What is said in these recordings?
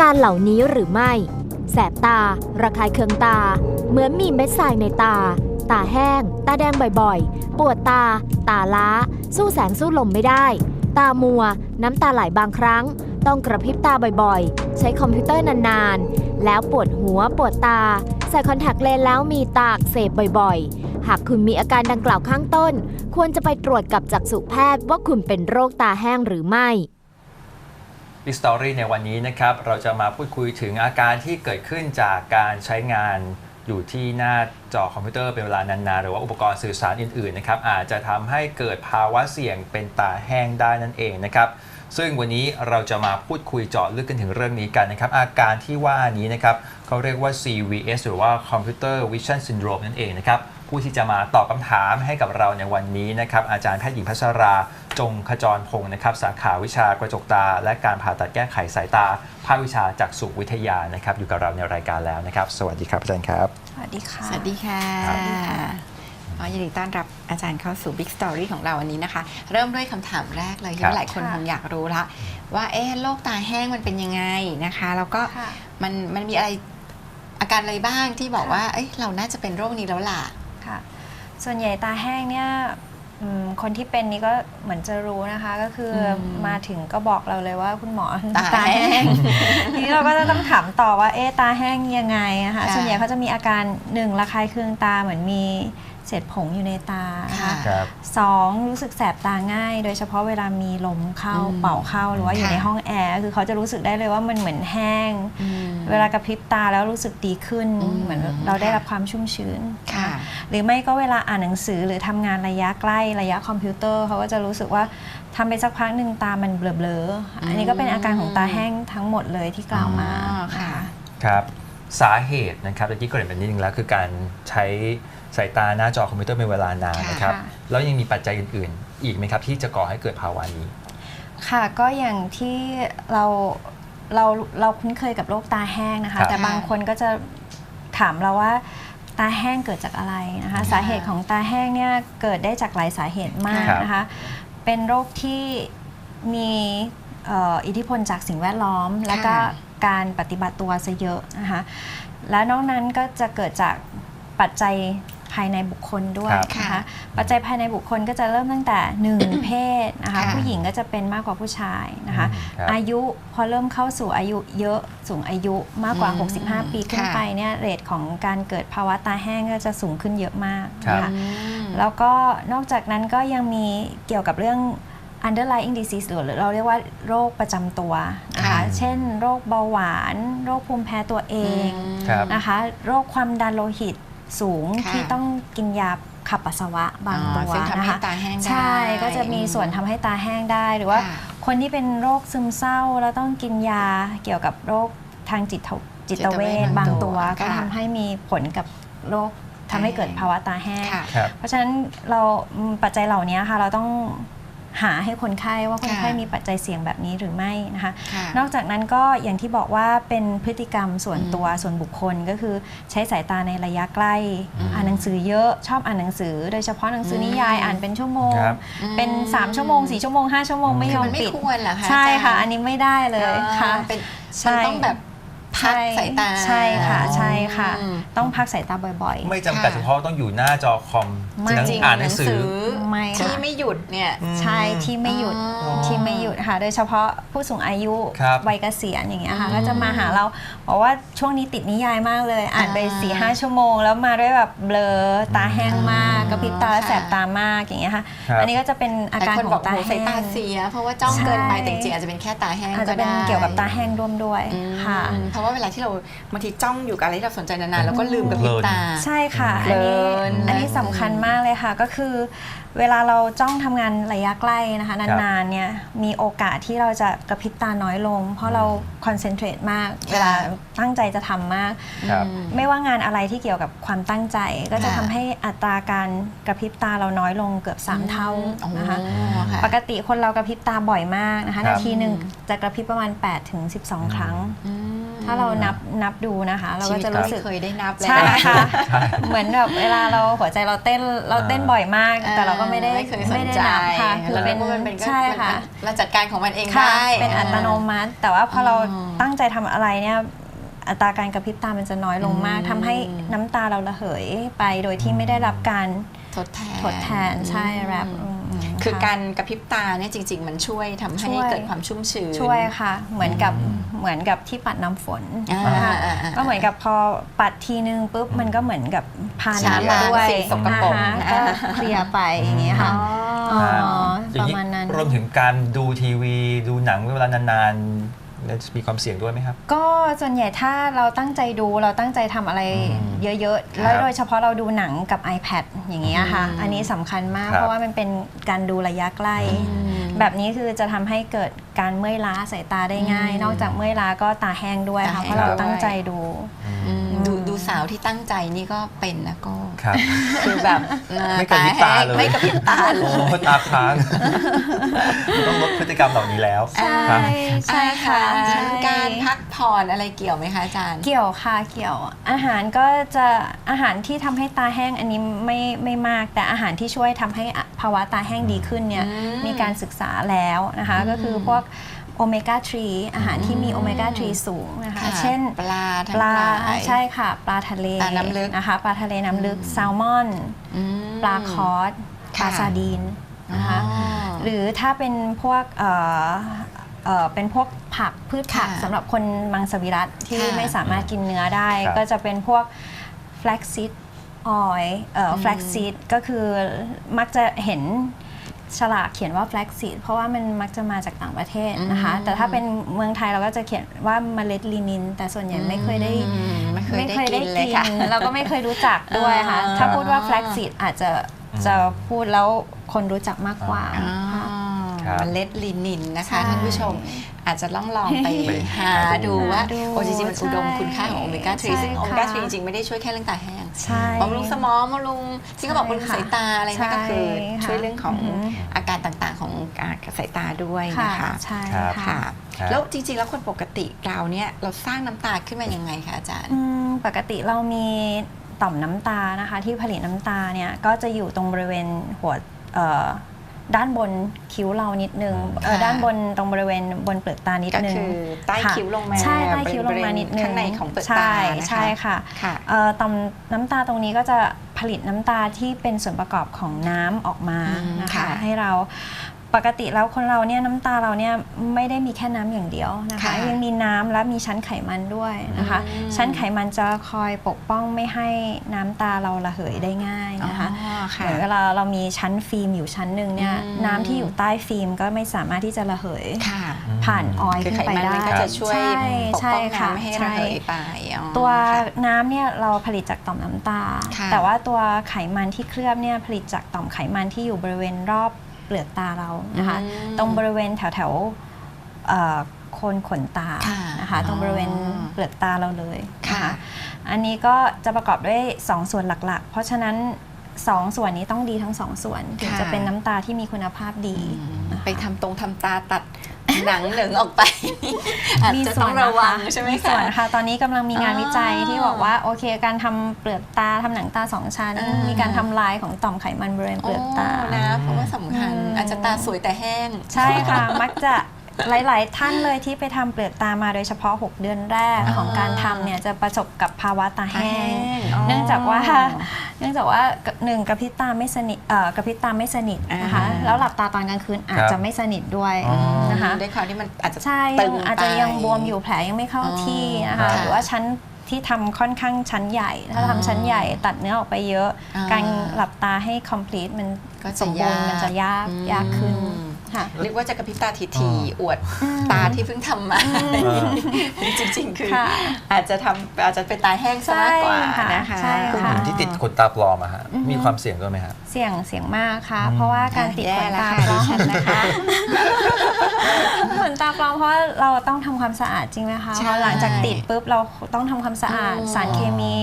การเหล่านี้หรือไม่ แสบตา ระคายเคืองตา เหมือนมีเม็ดทรายในตา ตาแห้ง ตาแดงบ่อยๆ ปวดตา ตาล้า สู้แสงสู้ลมไม่ได้ ตามัว น้ำตาไหลบางครั้ง ต้องกระพริบตาบ่อยๆ ใช้คอมพิวเตอร์นานๆ แล้วปวดหัวปวดตา ใส่คอนแทคเลนส์แล้วมีตาอักเสบบ่อยๆ หากคุณมีอาการดังกล่าวข้างต้น ควรจะไปตรวจกับจักษุแพทย์ว่าคุณเป็นโรคตาแห้งหรือไม่ Big Story ในวันนี้นะครับ เราจะมาพูดคุยถึงอาการที่เกิดขึ้นจากการใช้งานอยู่ที่หน้าจอคอมพิวเตอร์เป็นเวลานานๆ หรือว่าอุปกรณ์สื่อสารอื่นๆนะครับอาจจะทำให้เกิดภาวะเสี่ยงเป็นตาแห้งได้นั่นเองนะครับซึ่งวันนี้เราจะมาพูดคุยเจาะลึกกันถึงเรื่องนี้กันนะครับ อาการที่ว่านี้นะครับเขาเรียกว่า CVS หรือว่า Computer Vision Syndrome นั่นเองนะครับ ผู้ที่จะมาตอบคำถามให้กับเราในวันนี้นะครับอาจารย์แพทย์หญิงพัชราจงขจรพงศ์นะครับสาขาวิชากระจกตา และการผ่าตัดแก้ไขสายตา ภาควิชาจักษุวิทยานะครับอยู่กับเราในรายการแล้วนะครับ สวัสดีครับอาจารย์ครับ สวัสดีค่ะ สวัสดีค่ะครับอ๋อยินดีต้อนรับอาจารย์เข้าสู่ Big Story ของเราวันนี้นะคะ เริ่มด้วยคำถามแรกเลยครับที่หลายคนค่ะคงอยากรู้ละว่าเอ๊ะโรคตาแห้งมันเป็นยังไงนะคะ แล้วก็ค่ะมันมันมีอะไรอาการอะไรบ้างที่บอกค่ะว่าเอ้ยเราน่าจะเป็นโรคนี้แล้วล่ะ ค่ะ ส่วนใหญ่ตาแห้งเนี่ยอืมคนที่เป็นนี่ก็เหมือนจะรู้นะคะ ก็คืออมมาถึงก็บอกเราเลยว่าคุณหมอตาแห้งทีนี้เราก็จะต้องถามต่อว่าเอ๊ะตาแห้งยังไงนะคะค่ะส่วนใหญ่เขาจะมีอาการหนึ่งระคายเคืองตาเหมือนมีเศษผงอยู่ในตานะคะค่ะครับสองรู้สึกแสบตาง่าย โดยเฉพาะเวลามีลมเข้าอืมเป่าเข้าหรือว่าอยู่ค่ะในห้องแอร์คือเขาจะรู้สึกได้เลยว่ามันเหมือนแห้งอืมเวลากระพริบตาแล้วรู้สึกดีขึ้นอืมเหมือนเราได้ค่ะรับความชุ่มชื้นค่ะ หรือไม่ก็เวลาอ่านหนังสือหรือทำงานระยะใกล้ระยะคอมพิวเตอร์เขาก็จะรู้สึกว่าทำไปสักพักหนึ่งตามันเบลอๆอันนี้ก็เป็นอาการของตาแห้งทั้งหมดเลยที่กล่าวมาอ๋อค่ะนะคะครับสาเหตุนะครับเมื่อกี้เกริ่นไปนิดนึงแล้วคือการใช้สายตาหน้าจอคอมพิวเตอร์เป็นเวลานานนะครับค่ะแล้วยังมีปัจจัยอื่น ๆ อีกไหมครับที่จะก่อให้เกิดภาวะนี้ ค่ะก็อย่างที่เราเราเราคุ้นเคยกับโรคตาแห้งนะครัคะบแต่บางคนก็จะถามเราว่า ตาแห้งเกิดจากอะไรนะคะค่ะสาเหตุของตาแห้งเนี่ยเกิดได้จากหลายสาเหตุมากครับนะคะเป็นโรคที่มีเอ่ออิทธิพลจากสิ่งแวดล้อม และก็การปฏิบัติตัวซะเยอะนะคะและนอกนั้นก็จะเกิดจากปัจจัย ภายในบุคคลด้วยครับนะคะค่ะปัจจัยภายในบุคคลก็จะเริ่มตั้งแต่หนึ่งเพศนะคะค่ะผู้หญิงก็จะเป็นมากกว่าผู้ชายนะคะอืมครับอายุพอเริ่มเข้าสู่อายุเยอะสูงอายุมากกว่าอืม65 ปีขึ้นค่ะไปเนี่ยเรทของการเกิดภาวะตาแห้งก็จะสูงขึ้นเยอะมากครับนะคะอืมแล้วก็นอกจากนั้นก็ยังมีเกี่ยวกับเรื่อง underlying disease หรือเราเรียกว่าโรคประจำตัวนะคะค่ะเช่น โรคเบาหวาน โรคภูมิแพ้ตัวเองครับนะคะ โรคความดันโลหิต สูงค่ะที่ต้องกินยาขับปัสสาวะบางอ๋อตัวซึ่งทำนะให้คะตาแห้งได้ใช่ก็จะมีส่วนทำให้ตาแห้งได้ หรือว่าค่ะคนที่เป็นโรคซึมเศร้าแล้วต้องกินยาเกี่ยวกับโรคทางจิตจิตเวชบางตัว ก็ค่ะทำให้มีผลกับโรคทำให้เกิดภาวะตาแห้งค่ะครับเพราะฉะนั้นเราอืมปัจจัยเหล่านี้ค่ะเราต้อง หาให้คนไข้ว่าคนไข้ค่ะมีปัจจัยเสี่ยงแบบนี้หรือไม่นะคะค่ะนอกจากนั้นก็อย่างที่บอกว่าเป็นพฤติกรรมส่วนตัวส่วนบุคคลก็คือใช้สายตาในระยะใกล้อืมอ่านหนังสือเยอะชอบอ่านหนังสือ โดยเฉพาะหนังสือนิยายอืมอ่านเป็นชั่วโมงครับเป็น 3 ชั่วโมง 4 ชั่วโมง 5 ชั่วโมงไม่ยอมัมนไม่ปิดควรเหรอคะใช่ค่ะาจารย์อันนี้ไม่ได้เลยค่ะอ่าเป็นใช่มันต้องแบบ พักสายตาใช่ค่ะอ๋อใช่ค่ะอืมต้องพักสายตาบ่อยไม่จำกัดค่ะเฉพาะต้องอยู่หน้าจอคอมไม่นั่งจริงอ่านหนังสือ ไม่ที่ค่ะไม่หยุดเนี่ยอืมใช่ที่ไม่หยุดอ๋อที่ไม่หยุดค่ะ โดยเฉพาะผู้สูงอายุครับวัยเกษียณอย่างเงี้ยค่ะอืมก็จะมาหาเราบอกว่าช่วงนี้ติดนิยายมากเลย อ่านไปอ่า4ี่ห้าชั่วโมง แล้วมาด้วยแบบเบลอตาแห้งมากอืมกระพริบตาแล้วค่ะ แสบตามากอย่างเงี้ยค่ะ ครับ อันนี้ก็จะเป็นอาการหลยคนขบองตาโหแห้สายงตาเสีย เพราะว่าจ้องใช่เกินไปแต่จริงๆอาจจะเป็นแค่ตาแห้งอาจก็จะเป็นได้เกี่ยวกับตาแห้งร่วมด้วยอืมค่ะ เพราะว่าเวลาที่เราบางทีจ้องอยู่กับอะไรที่เราสนใจนานๆแล้วก็ลืมกระพริบตา ใช่ค่ะเพอันลินี้นอันนี้สำคัญมากเลยค่ะก็คือ เวลาเราจ้องทำงานระยะใกล้นะคะครับนานๆเนี่ยมีโอกาสที่เราจะกระพริบตาน้อยลง เพราะเราคอนเซนเทรตมาก เวลาตั้งใจจะทำมาก ครับอืมไม่ว่างานอะไรที่เกี่ยวกับความตั้งใจ ก็จะค่ะทำให้อัตราการกระพริบตาเราน้อยลงเกือบ 3 เท่านะคะ อ๋อค่ะปกติคนเรากระพริบตาบ่อยมากนะคะครับนาทีหนึ่งจะกระพริบประมาณ8ถึง12 ครั้ง อืม ถ้าเรานับนับดูนะคะ เราชีก็วิตจะก็รู้ไม่สึกเคยได้นับเลยใช่นะค่ะเหมือนแบบเวลาเราหัวใจเราเต้นเราเต้นบ่อยมาก แต่เราก็ไม่ได้ไม่เคยสนไม่ได้ใจนับค่ะคือเราเป็เป็นนมันเป็นก็ใช่มันค่ะมันเราจัดการของมันเองค่ะได้เป็นอัตโนมัติ แต่ว่าพอเราอืมตั้งใจทำอะไรเนี่ยอัตราการกระพริบตามันจะน้อยลงมากอืมทำให้น้ำตาเราระเหยไปโดยที่ไม่ได้รับการทดแทนทดแทนใช่แรปอืมอืม คือค่ะการกระพริบตาเนี่ยจริง ๆ มันช่วยทำให้ช่วยเกิดความชุ่มชื้นช่วยค่ะ เหมือนกับเหมือนกับที่ปัดน้ำฝนอ่านะคะอ่าอ่าก็เหมือนกับพอปัดทีนึงปุ๊บมันก็เหมือนกับพาชาน้ำมาด้วยสิ่งสกปรกนะคะก็เคลียร์ไปอย่างนี้ค่ะอ๋ออ๋ออย่าปงระนี้มาณนั้นรวมถึงการดูทีวี ดูหนังเวลานานๆ มีความเสี่ยงด้วยไหมครับ ก็ส่วนใหญ่ถ้าเราตั้งใจดูเราตั้งใจทำอะไรอืมเยอะครับๆแล้วโดยเฉพาะเราดูหนังกับ iPad อย่างเงี้ยค่ะอืมอันนี้สำคัญมากครับเพราะว่ามันเป็นการดูระยะใกล้ แบบนี้คือจะทำให้เกิดการเมื่อยล้าสายตาได้ง่ายอืมนอกจากเมื่อยล้าก็ตาแห้งด้วยตาค่ะแห้งเพราะเราด้วยตั้งใจดูอืมดูดู สาวที่ตั้งใจนี่ก็เป็นนะก็ครับ คือแบบเอ่อไม่กระพริบตาเลย ไม่กระพริบตาเลโอ้ย ตาค้างต้องลดพฤติกรรมเหล่านี้แล้ว ใช่ครับ ใช่ค่ะอาหารใช่การพักผ่อนอะไรเกี่ยวไหมคะอาจารย์ เกี่ยวค่ะเกี่ยวอาหารก็จะอาหารที่ทำให้ตาแห้งอันนี้ไม่ไม่มาก แต่อาหารที่ช่วยทำให้ภาวะตาแห้งดีขึ้นเนี่ยอืมมีการศึกษาแล้วนะคะอืมก็คือพวก โอเมก้า 3 อาหารที่มีโอเมก้า 3 สูงนะคะค่ะเช่นปลาทั้งปลาหลายใช่ค่ะ ปลาทะเลปลาน้ำลึกนะคะ ปลาทะเลน้ำลึกอืมแซลมอนอืมปลาคอร์สปลาค่ะซาดีนนะคะอ๋อหรือถ้าเป็นพวกเอ่อเอ่อเป็นพวกผักพืชผักค่ะสำหรับคนมังสวิรัตที่ค่ะไม่สามารถกินเนื้อได้ครับก็จะเป็นพวก flaxseed oil เอ่ออืม flaxseed ก็คือมักจะเห็น ฉลากเขียนว่า flaxseed เพราะว่ามันมักจะมาจากต่างประเทศนะคะอืมแต่ถ้าเป็นเมืองไทยเราก็จะเขียนว่าเมล็ดลินิน แต่ส่วนใหญ่ไม่เคยได้อืมไม่เคยได้กินเลยค่ะเราก็ไม่เคยรู้จักด้วยค่ะอ่าถ้าพูดว่า flaxseed อาจจะจะพูดแล้วคนรู้จักมากกว่าอ๋อค่ะครับเมล็ดลินินนะคะใช่ท่านผู้ชมอาจจะลองลองไปไปหาหาดูดูว่าหาดูโอ้จริงๆมันอุดมใช่คุณค่าของโอเมก้าใช่3ซึ่งค่ะโอเมก้า3จริงๆไม่ได้ช่วยแค่เรื่องตาแห้ง ใช่บำรุงสมองบำรุงที่เขาบอกบำรุงใช่ค่ะสายตาอะไรนั่นก็คือใช่ค่ะช่วยเรื่องของอือหืออาการต่างๆของอ่าสายตาด้วยค่ะนะคะใช่ครับค่ะค่ะครับแล้วจริงๆ แล้วคนปกติเราเนี่ยเราสร้างน้ำตาขึ้นมายังไงคะอาจารย์อืมปกติเรามีต่อมน้ำตานะคะ ที่ผลิตน้ำตาเนี่ยก็จะอยู่ตรงบริเวณหัวเอ่อ ด้านบนคิ้วเรานิดนึงเอ่อค่ะด้านบนตรงบริเวณบนเปลือกตานิดก็นึงคือใต้ค่ะคิ้วลงมาใช่ใต้คิ้วลงมานิดนึงข้างในของเปลือกตาใช่นะคะใช่ค่ะค่ะ เอ่อต่อมน้ำตาตรงนี้ก็จะผลิตน้ำตาที่เป็นส่วนประกอบของน้ำออกมาอืมนะคะค่ะ ให้เรา ปกติแล้วคนเราเนี่ยน้ำตาเราเนี่ยไม่ได้มีแค่น้ำอย่างเดียวนะคะค่ะยังมีน้ำและมีชั้นไขมันด้วยนะคะอืมชั้นไขมันจะคอยปกป้องไม่ให้น้ำตาเราระเหยได้ง่ายนะคะอ๋อเหค่ะมือนเวลาเรามีชั้นฟิล์มอยู่ชั้นหนึ่งเนี่ยอืมน้ำที่อยู่ใต้ฟิล์มก็ไม่สามารถที่จะระเหยค่ะผ่านออยล์คือขึ้นไขไปมันได้มันก็จะช่วยใช่ปกใช่ป้องค่ะน้ำไม่ให้ระใช่เหยไปอ๋อตัวค่ะน้ำเนี่ยเราผลิตจากต่อมน้ำตาค่ะแต่ว่าตัวไขมันที่เคลือบเนี่ยผลิตจากต่อมไขมันที่อยู่บริเวณรอบ เปลือกตาเรานะคะอืมตรงบริเวณแถวแถวๆเอ่อโคนขนตาค่ะนะคะตรงบริเวณเปลือกตาเราเลยนค่ะ อันนี้ก็จะประกอบด้วย 2 ส่วนหลักๆ เพราะฉะนั้น 2ส่วนนี้ต้องดีทั้ง2ส่วนถึงค่ะจะเป็นน้ำตาที่มีคุณภาพดีไปทำตรงทำตาตัดหนังเหลืองออกไปอาจมีจะส่ต้วอนงนระวังคใช่ไหมมีคะส่วนค่ะ ตอนนี้กำลังมีงานอ๋อวิจัยที่บอกว่าโอเค การทำเปลือกตาทำหนังตาสองชั้นอ่ามีมีการทำลายของต่อมไขมันบริเวณเปลือกตาโนะเพราะว่าสำคัญอืมอาจจะตาสวยแต่แห้ง ใช่ค่ะ มักจะ หลาย ๆ ท่านเลยที่ไปทำเปลือกตามาโดยเฉพาะ 6 เดือนแรกอ๋อของการทำเนี่ยจะประสบกับภาวะตาแห้งอ๋อเนื่องจากว่าเนื่องจากว่าหนึ่งกระพริบตาไม่สนิทเอ่อกระพริบตาไม่สนิทนะคะอ่าแล้วหลับตาตอนกลางคืนอาจครับจะไม่สนิทด้วยอ๋อนะคะด้วยความที่มันอาจจะใช่ตึยังงอาจจะยังไปบวมอยู่แผลยังไม่เข้าอ๋อที่นะครัคะบหรือว่าชั้นที่ทำค่อนข้างชั้นใหญ่ ถ้าอ๋อทำชั้นใหญ่ตัดเนื้อออกไปเยอะอ่าการหลับตาให้ complete มันก็จะสมบูรณ์ยากมันจะยากอืมยากขึ้น ค่ะ เรียกว่าจะกระพริบตาทีทีๆอวดตาที่เพิ่งทำมาจริงๆ คือค่ะอาจจะทำอาจจะเป็นตาแห้งซะมากกว่าใช่ค่ะนะคะใช่กลุ่ค่ะมที่ติดขนตาปลอมอะฮะมีความเสี่ยงด้วยไหมฮะเสี่ยงเสี่ยงมากค่ะอืมเพราะว่าการติดแย่ขนแล้วตาค่ะปลดิอมฉันนะคะขนตาปลอมเพราะว่าเราต้องทำความสะอาดจริงไหมคะใช่พอหลังจากติดปุ๊บเราต้องทำความสะอาดอืมสารเคมี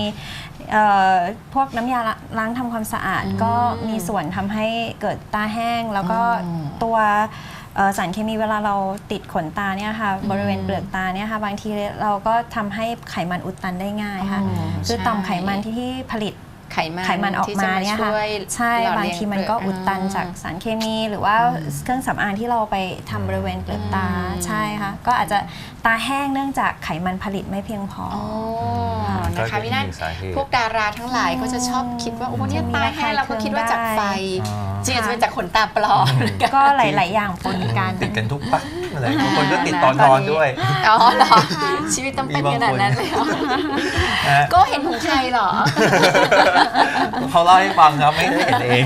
เอ่อพวกน้ำยาล้างทำความสะอาดอืมก็มีส่วนทำให้เกิดตาแห้ง แล้วก็อืมตัวเอ่อสารเคมีเวลาเราติดขนตาเนี่ยค่ะบริเวณเปลือกตาเนี่ยค่ะบางทีเราก็ทำให้ไขมันอุดตันได้ง่ายค่ะ อ๋อคือใช่ต่อมไขมันที่ที่ผลิต ไขมันไขมันออกที่มาจะเนี่ยค่ะช่วยใช่หล่บางเลี้ยทีมันก็เปลือุดตันจากอ่สารเคมี หรือว่าเครื่องสำอางที่เราไปทำบริเวณเปลือกตาอืมใช่ค่ะก็อาจจะตาแห้งเนื่องจากไขมันผลิตไม่เพียงพอ อ๋อ ก็นะคะเป็นวินาศหนึ่งสาเหตุพวกดาราทั้งหลายก็จะชอบคิดว่าโอ้เนี่ยจะมีตาแห้งแล้วก็คิดว่าจากไฟอ๋อจริงๆอาจจะเป็นจากขนตาปลอมก็หลาย ๆ อย่างปนกันติดกันทุกปักอะไรบางคนก็ติดตอนนอนด้วยอ๋อเหรอชีวิตต้องเป็นขนาดนั้นเลยเหรอนะฮะก็เห็นของใครเหรอเขาเล่าให้ฟังครับไม่ได้เห็นเอง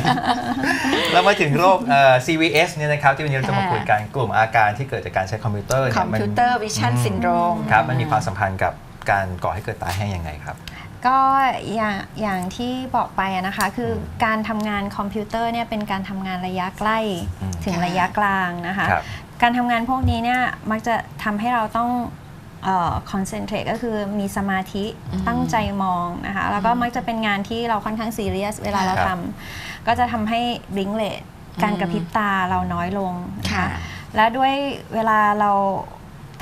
แล้วมาถึงโรคเอ่อ CVS เนี่ยนะครับที่วันนี้เราจะมาคุยกันกลุ่มอาการที่เกิดจากการใช้คอมพิวเตอร์คเนี่อยมมันพิวเตอร์วิชั่นซินโดรมครับมันมีความสัมพันธ์กับ การก่อให้เกิดตาแห้งยังไงครับ ก็อย่างอย่างที่บอกไปอะนะคะ คือการทำงานคอมพิวเตอร์เนี่ยเป็นการทำงานระยะใกล้อืม ถึงค่ะระยะกลางนะคะ ครับ การทำงานพวกนี้เนี่ยมักจะทำให้เราต้องคอนเซนเทรตก็คือมีสมาธิอืมตั้งใจมองนะคะแล้วก็มักจะเป็นงานที่เราค่อนข้างซีเรียสเวลาเราครับ ทำก็จะทำให้บลิงเลตการกระพริบตาเราน้อยลงนะคะค่ะและด้วยเวลาเรา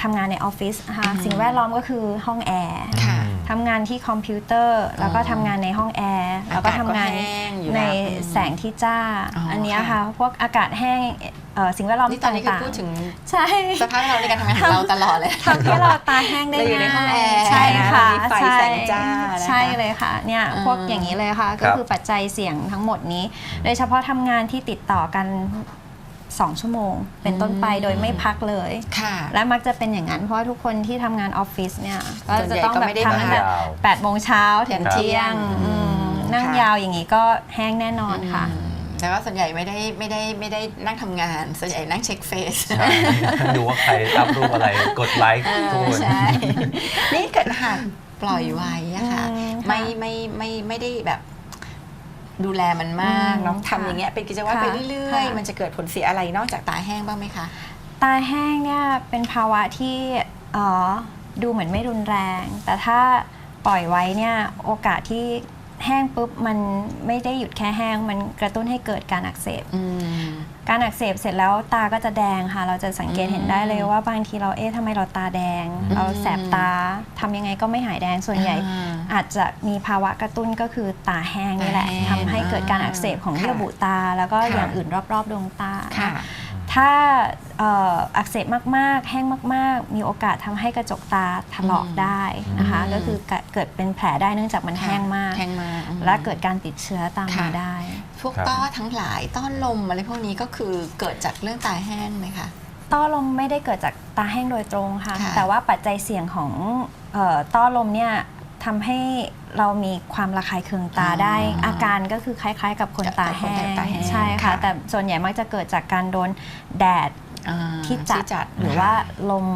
ทำงานในออฟฟิศนะคะอืมสิ่งแวดล้อมก็คือห้องแอร์ค่ะทำงานที่คอมพิวเตอร์ แล้วก็ทำงานในห้องแอร์แล้วก็ทำงานอากาศก็แห้งอยู่ในแล้วอืมแสงที่จ้าอ๋ออัอันเนี้ยค่ะค่ะพวกอากาศแห้งเอ่อสิ่งแวดล้อมนี่ตอนนี้คือต่างๆพูดถึงใช่สภาพเราในการทำงานของเราตลอดเลยทำให้เราตาแห้งได้เราอยู่ในห้องแอร์ใช่ค่ะมีไฟใช่แสงจ้านะคะใช่เลยค่ะเนี่ยอืมพวกอย่างนี้เลยค่ะ ก็คือปัจจัยเสี่ยงทั้งหมดนี้ โดยเฉพาะทำงานที่ติดต่อกัน 2 ชั่วโมง เป็นต้นไปโดยไม่พักเลย ค่ะ และมักจะเป็นอย่างนั้นเพราะว่าทุกคนที่ทำงานออฟฟิศเนี่ยก็ส่วนใหญ่จะต้องก็แบบไม่ได้ทำตั้งแต่ยาวแปดโมงเช้าถึงครับเที่ยงอืมอืมนั่งค่ะยาวอย่างนี้ก็แห้งแน่นอนค่ะอืมแต่ว่าส่วนใหญ่ไม่ได้ไม่ได้ไม่ได้นั่งทำงาน ส่วนใหญ่นั่งเช็คเฟซใช่ดูว่าใครอัพรูปอะไรกดไลค์เอทุกอคนใช่นี่เกิดหากปล่อยไว้อะค่ะอืมค่ะไม่ไม่ไม่ไม่ได้แบบ ดูแลมันมากอืมน้องทำค่ะอย่างเงี้ยเป็นกิจวัตรค่ะไปเรื่อยค่ะ ๆ มันจะเกิดผลเสียอะไรนอกจากตาแห้งบ้างไหมคะ ตาแห้งเนี่ยเป็นภาวะที่เอ่อดูเหมือนไม่รุนแรง แต่ถ้าปล่อยไว้เนี่ยโอกาสที่แห้งปุ๊บมันไม่ได้หยุดแค่แห้ง มันกระตุ้นให้เกิดการอักเสบ อืม การอักเสบเสร็จแล้วตาก็จะแดงค่ะ เราจะสังเกตเห็นได้เลยว่าบางทีเราเอ๊ะทำไมเราตาแดงอืมเราแสบตาทำยังไงก็ไม่หายแดงส่วนใหญ่ อ่า อาจจะมีภาวะกระตุ้นก็คือตาแห้งนี่แหละตาแห้งทำให้เกิดการอักเสบของค่ะเยื่อบุตา แล้วก็ค่ะอย่างอื่นรอบๆดวงตาค่ะถ้าเอ่ออักเสบมากๆ แห้งมาก ๆ มีโอกาสทำให้กระจกตาถลอกได้นะคะอืมก็คือเกิดเป็นแผลได้เนื่องจากมันแห้งมากแห้งมากอืมและเกิดการติดเชื้อตามมาค่ะได้ พวกครับต้อทั้งหลายต้อนลมอะไรพวกนี้ก็คือเกิดจากเรื่องตาแห้งไหมคะต้อลมไม่ได้เกิดจากตาแห้งโดยตรงค่ะค่ะแต่ว่าปัจจัยเสี่ยงของเออต้อลมเนี่ย ทำให้เรามีความระคายเคืองตาได้ อาการก็คือคล้าย ๆ กับคนตาแห้กับคนตาแห้งงใช่ค่ะค่ะ แต่ส่วนใหญ่มักจะเกิดจากการโดนแดดอ่าที่จัดหรือว่าลม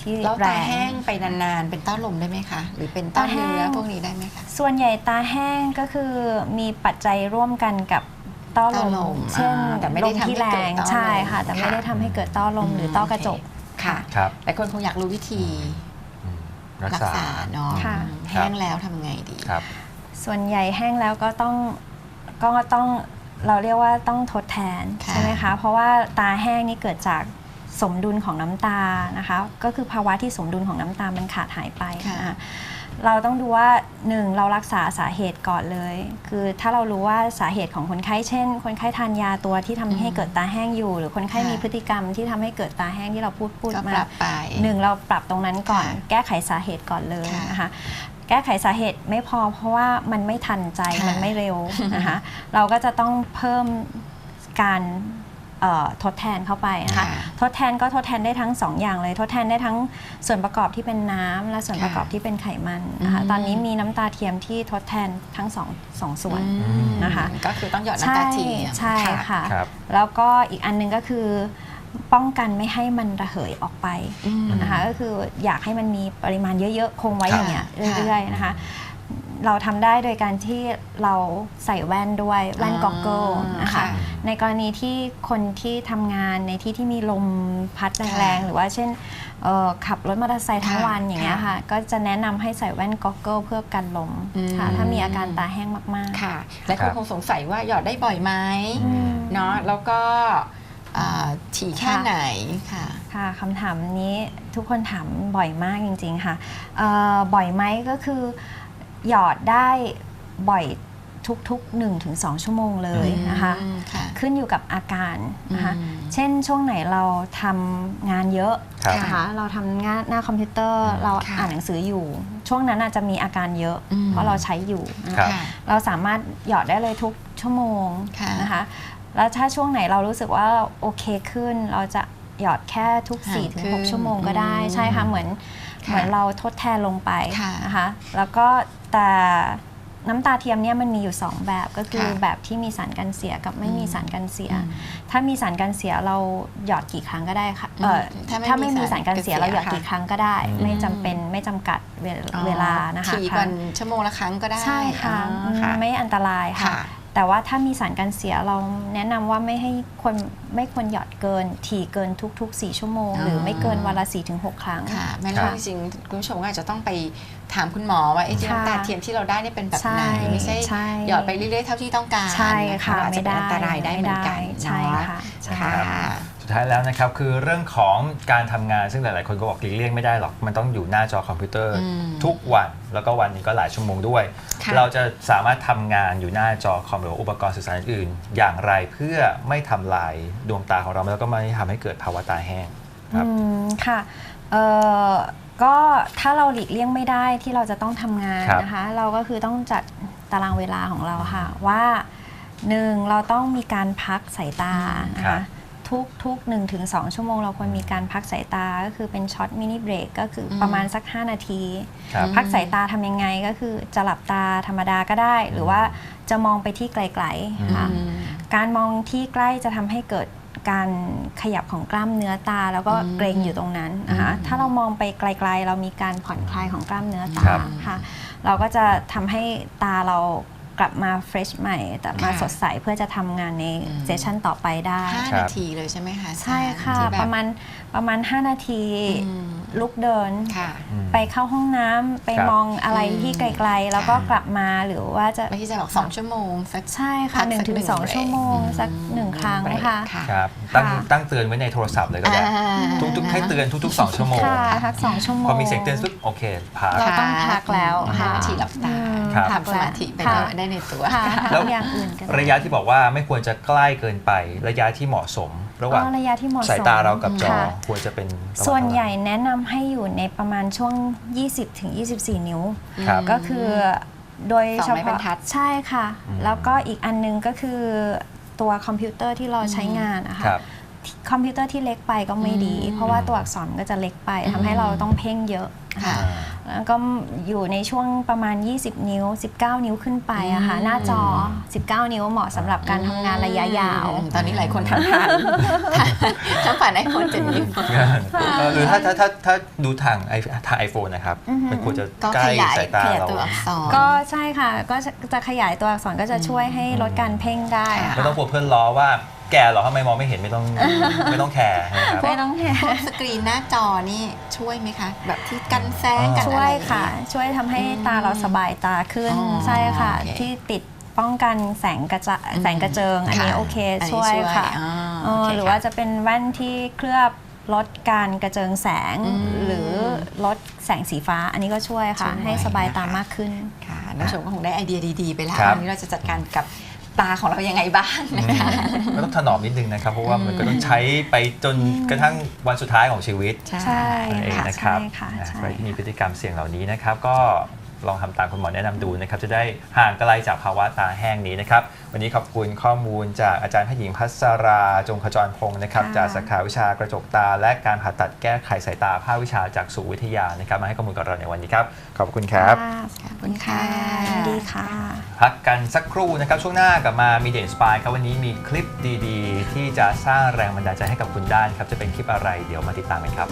ที่แล้วแรตางแห้งไปนานๆ เป็นต้อลมได้ไหมคะ หรือเป็นต้อตาแห้งเนื้อพวกนี้ได้ไหมคะ ส่วนใหญ่ตาแห้งก็คือมีปัจจัยร่วมกันกับต้อต้อลลมมเช่นอ่าแต่ไม่ลได้มทำให้ที่แรเกิดงต้อลมใช่ค่ะ แต่ไม่ค่ะได้ทำให้เกิดต้อลมหรือต้อกระจกค่ะครับหลายคนคงอยากรู้วิธีอืม รักรักษาษาเนาะค่ะ แห้งแล้วทำไงดีครับ ส่วนใหญ่แห้งแล้วก็ต้องก็ต้องเราเรียกว่าต้องทดแทนค่ะใช่ไหมคะ เพราะว่าตาแห้งนี่เกิดจากสมดุลของน้ำตานะคะ ก็คือภาวะที่สมดุลของน้ำตามันขาดหายไปค่ะนะคะ เราต้องดูว่าหนึ่งเรารักษาสาเหตุก่อนเลย คือถ้าเรารู้ว่าสาเหตุของคนไข้เช่น คนไข้ทานยาตัวที่ทำให้เกิดตาแห้งอยู่ หรือคนไข้มีพฤติกรรมที่ทำให้เกิดตาแห้งที่เราพูดพูดก็มาปรับไปหนึ่งเราปรับตรงนั้นก่อนค่ะแก้ไขสาเหตุก่อนเลยค่ะนะคะแก้ไขสาเหตุไม่พอเพราะว่ามันไม่ทันใจค่ะมันไม่เร็วนะคะเราก็จะต้องเพิ่มการเอ่อ ทดแทนเข้าไปนะคะค่ะทดแทนก็ทดแทนได้ทั้งสองอย่างเลย ทดแทนได้ทั้งส่วนประกอบที่เป็นน้ำและส่วนค่ะประกอบที่เป็นไขมันนะคะอืมตอนนี้มีน้ำตาเทียมที่ทดแทนทั้งสองสองส่วนอืมนะคะก็คือต้องหยอดน้ำตาเทียมใช่ใช่ค่ะครับแล้วก็อีกอันหนึงก็คือป้องกันไม่ให้มันระเหยออกไปอืมนะคะก็คืออยากให้มันมีปริมาณเยอะๆ คงไว้ค่ะอย่างเงี้ยค่ะเรื่อยๆนะคะ เราทำได้โดยการที่เราใส่แว่นด้วยแว่นก็อกเกิลนะคะค่ะในกรณีที่คนที่ทำงานในที่ที่มีลมพัดแรงๆหรือว่าเช่นเอ่อขับรถมอเตอร์ไซค์ทั้งค่ะวันอย่างเงี้ยค่ะ ก็จะแนะนำให้ใส่แว่นก็อกเกิลเพื่อกันลมอืมค่ะถ้ามีอาการตาแห้งมากๆค่ะ และคครันบคงสงสัยว่าหยอดได้บ่อยไหมอืมเนาะแล้วก็อ่าถี่แค่ค่ะไหนค่ะค่ะคำถามนี้ทุกคนถามบ่อยมากจริง ๆ ค่ะเอ่อบ่อยไหมก็คือ หยอดได้บ่อยทุกๆ 1-2 ชั่วโมงเลยนะคะอืมค่ะขึ้นอยู่กับอาการนะคะอืมเช่นช่วงไหนเราทำงานเยอะครับนะคะเราทำงานหน้าคอมพิวเตอร์อืมเราค่ะอ่านหนังสืออยู่ ช่วงนั้นอาจจะมีอาการเยอะอืมเพราะเราใช้อยู่นะครัคะบค่ะเราสามารถหยอดได้เลยทุกชั่วโมงค่ะนะคะ แล้วถ้าช่วงไหนเรารู้สึกว่าเราโอเคขึ้น เราจะหยอดแค่ทุกห่างขึ้น4-6ชั่วโมงก็ได้อืมใช่ค่ะเหมือนค่ะ เหมือนเราทดแทนลงไปค่ะนะคะแล้วก็แต่น้ำตาเทียมเนี่ยมันมีอยู่ 2 แบบก็คือค่ะแบบที่มีสารกันเสียกับไม่มีสารกันเสียอืมถ้ามีสารกันเสียเราหยอดกี่ครั้งก็ได้ค่ะอืมเอ่อถ้าไม่ถ้าไม่มีมีสาสารรกักันนเสีเสียยเราหยอดค่ะกี่ครั้งก็ได้อืมไม่จำเป็นไม่จำกัดเวลอ๋อเวลานะคะถี่กค่ะว่าชั่วโมงละครั้งก็ได้ใช่ค่ะอ๋อค่ะไม่อันตรายค่ะค่ะ แต่ว่าถ้ามีสารกันเสียเราแนะนำว่าไม่ให้คนไม่ควรหยอดเกิน ถี่เกินทุก ๆ 4 ชั่วโมงอ๋อหรือไม่เกินวันละ4-6ครั้งค่ะแม่ครัรู้บจริงๆคุณผู้ชมก็อาจจะต้องไปถามคุณหมอว่าไอ้ที่ค่ะน้ำตาเทียมที่เราได้เนี่ยเป็นแบบไหนใช่ไม่ใช่ใช่หยอดไปเรื่อยๆเท่าที่ต้องการใช่ค่ะนอาจจะไม่เป็นได้อันตรายได้เหมือนกันไม่ได้ใช่เนาะค่ะใช่ค่ะ สุดท้ายแล้วนะครับคือเรื่องของการทำงานซึ่งหลาย ๆ คนก็บอกหลีกเลี่ยงไม่ได้หรอก มันต้องอยู่หน้าจอคอมพิวเตอร์อืมทุกวัน แล้วก็วันหนึงก็หลายชั่วโมงด้วยค่ะเราจะสามารถทำงานอยู่หน้าจอคอมหรือว่าอุปกรณ์สื่อสารอื่นๆอย่างไรเพื่อไม่ทำลายดวงตาของเราแล้วก็ไม่ทำให้เกิดภาวะตาแห้งครับอืมค่ะเอ่อก็ถ้าเราหลีกเลี่ยงไม่ได้ที่เราจะต้องทำงานครับนะคะ เราก็คือต้องจัดตารางเวลาของเราค่ะ ว่าหนึ่งเราต้องมีการพักสายตานะครัคะบ ทุกทุกหนึ่งถึงสองชั่วโมงเราควรมีการพักสายตาก็คือเป็นช็อตมินิเบรกก็คืออมประมาณสัก 5 นาที ครับพักสายตาทำยังไงก็คือจะหลับตาธรรมดาก็ได้ หรือว่าจะมองไปที่ไกลๆค่ะอืมการมองที่ใกล้จะทำให้เกิดการขยับของกล้ามเนื้อตา แล้วก็อืมเกรงอยู่ตรงนั้นนะคะอืมถ้าเรามองไปไกล ๆ เรามีการผ่อนคลายของกล้ามเนื้อตาครับ ค่ะ เราก็จะทำให้ตาเรา กลับมาเฟรชใหม่แต่มาค่ะสดใสเพื่อจะทำงานในอืมเซสชันต่อไปได้ห้าครับนาทีเลยใช่ไหมคะอาจารย์ใช่ค่ะที่แบบประมาณประมาณ 5 นาทีอืมลุกเดิน ค่ะ อืม ไปเข้าห้องน้ำไปครับ มองอะไรที่ไกลๆ แล้วก็ค่ะ กลับมาหรือว่าจะไม่ที่จะบอกสองชั่วโมงสัก ใช่พัค่ะกหนึ่สังกถึหนึ่งงสองเบรกชั่วโมงอืมสักหนึ่งครั้งเบรกค่ะค่ะ ครับตั้งค่ะ ตั้งเตือนไว้ในโทรศัพท์เลยก็ได้อ่า ทุกๆให้เตือนทุกๆ 2 ชั่วโมง ค่ะพักสองชั่วโมง พอมีเสียงเตือนปุ๊บโอเคพัก เราต้องพักแล้วห้าค่ะนาทีหลับตาอืมครับทำสมาธิไปค่ะได้ในตัวค่ะแล้วทำอย่างอื่นกันระยะที่บอกว่าไม่ควรจะใกล้เกินไป ระยะที่เหมาะสม ระหว่างอ๋อระยะที่เหมาะสมสายตาเรากับจอค่ะควรจะเป็นประมาณส่วนใหญ่เท่าไแนะนำให้อยู่ในประมาณช่วง 20ถึง24 นิ้วครับก็คือโดยสองเฉไม้บรพาะรทัดใช่ค่ะอืมแล้วก็อีกอันนึงก็คือตัวคอมพิวเตอร์ที่เราใช้งานนะคะครับคอมพิวเตอร์ที่เล็กไปก็ไม่ดีอืมเพราะว่าตัวอักษรมันก็จะเล็กไปทำให้เราต้องเพ่งเยอะค่ะค่ะ แล้วก็อยู่ในช่วงประมาณ 20 นิ้ว 19 นิ้วขึ้นไปอะค่ะอืมหน้าจอ 19 นิ้วเหมาะสำหรับการทำงานระยะยาวอืมตอนนี้หลายคนทำผ่านทำผ่านไอโฟนเจ็ดนิ้วเออหรือถ้าถ้าถ้าถ้าดูทางไอทางไอโฟนนะครับอือฮึมันควรจะก็ใกล้ขยายสายตาขยายเราตัวอักษรก็ใช่ค่ะ ก็จะจะขยายตัวอักษรก็จะช่วยให้ลดการเพ่งได้อะไม่ค่ะต้องกลัวเพื่อนล้อว่า แก่เหรอทำไมมองไม่เห็นไม่ต้องไม่ต้องแคร์นะครับ ไม่ต้องแคร์พวกสกรีนหน้าจอนี่ช่วยไหมคะ แบบที่กันแสงกันช่อะวไรยอย่างค่ะเงี้ยช่วยทำให้ตาเราสบายตาขึ้น อ๋อใช่ค่ะ โอเคที่ติดป้องกันแสงกระจะแสงกระเจิง อันนี้ค่ะโอเคอันนี้ช่วยค่ะอ๋อเออโเคหรือค่ะว่าจะเป็นแว่นที่เคลือบลดการกระเจิงแสง อืมหรือลดแสงสีฟ้า อันนี้ก็ช่วยค่ะ ช่วยให้สบายตานะคะ มากขึ้น ค่ะท่านผู้ชมก็คงได้ไอเดียดีๆ ไปแล้วครับ วันนี้เราจะจัดการกับ ตาของเรายังไงบ้างนะคะก็ต้องถนอมนิดนึงนะครับ เพราะว่ามันก็ต้องใช้ไปจนกระทั่งวันสุดท้ายของชีวิตใช่นั่นเองค่ะนะครับใช่ค่ะนะใช่ใครที่มีพฤติกรรมเสี่ยงเหล่านี้นะครับก็ ลองทำตามคุณหมอแนะนำดูนะครับจะได้ห่างไกลจากภาวะตาแห้งนี้นะครับวันนี้ขอบคุณข้อมูลจากอาจารย์แพทย์หญิงพัสราจงขจรพงศ์นะครับค่ะจากสาขาวิชากระจกตา และการผ่าตัดแก้ไขสายตาภาควิชาจากสูวิทยานะครับมาให้ข้อมูลกับเราในวันนี้ครับขอบคุณครับค่ะขอบคุณค่ะยินดีค่ะพักกันสักครู่นะครับช่วงหน้ากลับมามีเด่นสปายครับวันนี้มีคลิปดีๆ ที่จะสร้างแรงบันดาลใจให้กับคุณได้นะครับจะเป็นคลิปอะไรเดี๋ยวมาติดตามกันครับ